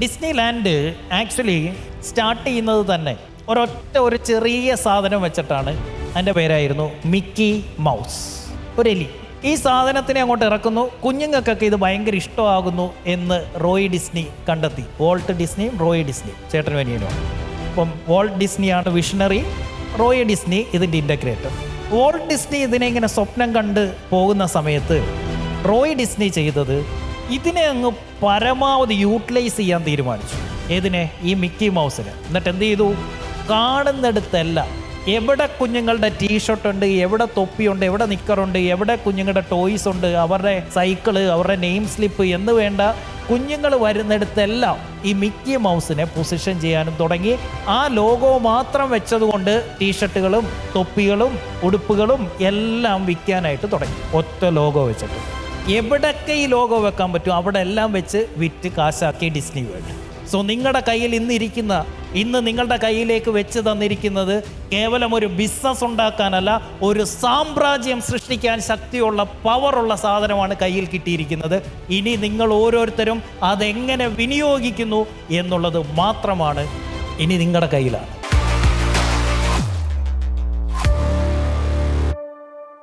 Disney land actually start ചെയ്യുന്നത് തന്നെ ഒരൊറ്റ ഒരു ചെറിയ സാധനം വെച്ചിട്ടാണ്. അതിന്റെ പേരായിരുന്നു മിക്കി മൗസ്. ഒരു എലി. ഈ സാധനത്തിനെ അങ്ങോട്ട് ഇറക്കുന്നു. കുഞ്ഞുങ്ങൾക്കൊക്കെ ഇത് ഭയങ്കര ഇഷ്ടമാകുന്നു എന്ന് റോയ് ഡിസ്നി കണ്ടെത്തി. വോൾട്ട് ഡിസ്നിയും റോയ് ഡിസ്നി. ചേട്ടൻ വനിയനുമാണ് അപ്പം വോൾട്ട് ഡിസ്നിയാണ് വിഷണറി. റോയ് ഡിസ്നി ഇതിന്റെ ഇന്റഗ്രേറ്റർ. വോൾട്ട് ഡിസ്നി ഇതിനെ ഇങ്ങനെ സ്വപ്നം കണ്ട് പോകുന്ന സമയത്ത് റോയ് ഡിസ്നി ചെയ്തത് ഇതിനെ അങ്ങ് പരമാവധി യൂട്ടിലൈസ് ചെയ്യാൻ തീരുമാനിച്ചു. ഏതിനെ? ഈ മിക്കി മൗസിന്. എന്നിട്ട് എന്ത് ചെയ്തു? കാണുന്നിടത്തെല്ലാം എവിടെ കുഞ്ഞുങ്ങളുടെ ടീഷർട്ട് ഉണ്ട് എവിടെ തൊപ്പിയുണ്ട് എവിടെ നിക്കറുണ്ട് എവിടെ കുഞ്ഞുങ്ങളുടെ ടോയ്സ് ഉണ്ട് അവരുടെ സൈക്കിൾ അവരുടെ നെയിം സ്ലിപ്പ് എന്ന് വേണ്ട കുഞ്ഞുങ്ങൾ വരുന്നിടത്തെല്ലാം ഈ മിക്കി മൗസിനെ പൊസിഷൻ ചെയ്യാനും തുടങ്ങി. ആ ലോഗോ മാത്രം വെച്ചതുകൊണ്ട് ടീഷർട്ടുകളും തൊപ്പികളും ഉടുപ്പുകളും എല്ലാം വിൽക്കാനായിട്ട് തുടങ്ങി. ഒറ്റ ലോഗോ വെച്ചിട്ട്. എവിടൊക്കെ ഈ ലോഗോ വെക്കാൻ പറ്റും അവിടെ എല്ലാം വെച്ച് വിറ്റ് കാശാക്കി ഡിസ്നി വേൾഡ് സോ നിങ്ങളുടെ കയ്യിൽ ഇന്നിരിക്കുന്ന ഇന്ന് നിങ്ങളുടെ കയ്യിലേക്ക് വെച്ച് തന്നിരിക്കുന്നത് കേവലം ഒരു ബിസിനസ് ഉണ്ടാക്കാനല്ല ഒരു സാമ്രാജ്യം സൃഷ്ടിക്കാൻ ശക്തിയുള്ള പവറുള്ള സാധനമാണ് കയ്യിൽ കിട്ടിയിരിക്കുന്നത്. ഇനി നിങ്ങൾ ഓരോരുത്തരും അതെങ്ങനെ വിനിയോഗിക്കുന്നു എന്നുള്ളത് മാത്രമാണ് ഇനി നിങ്ങളുടെ കയ്യിലാണ്.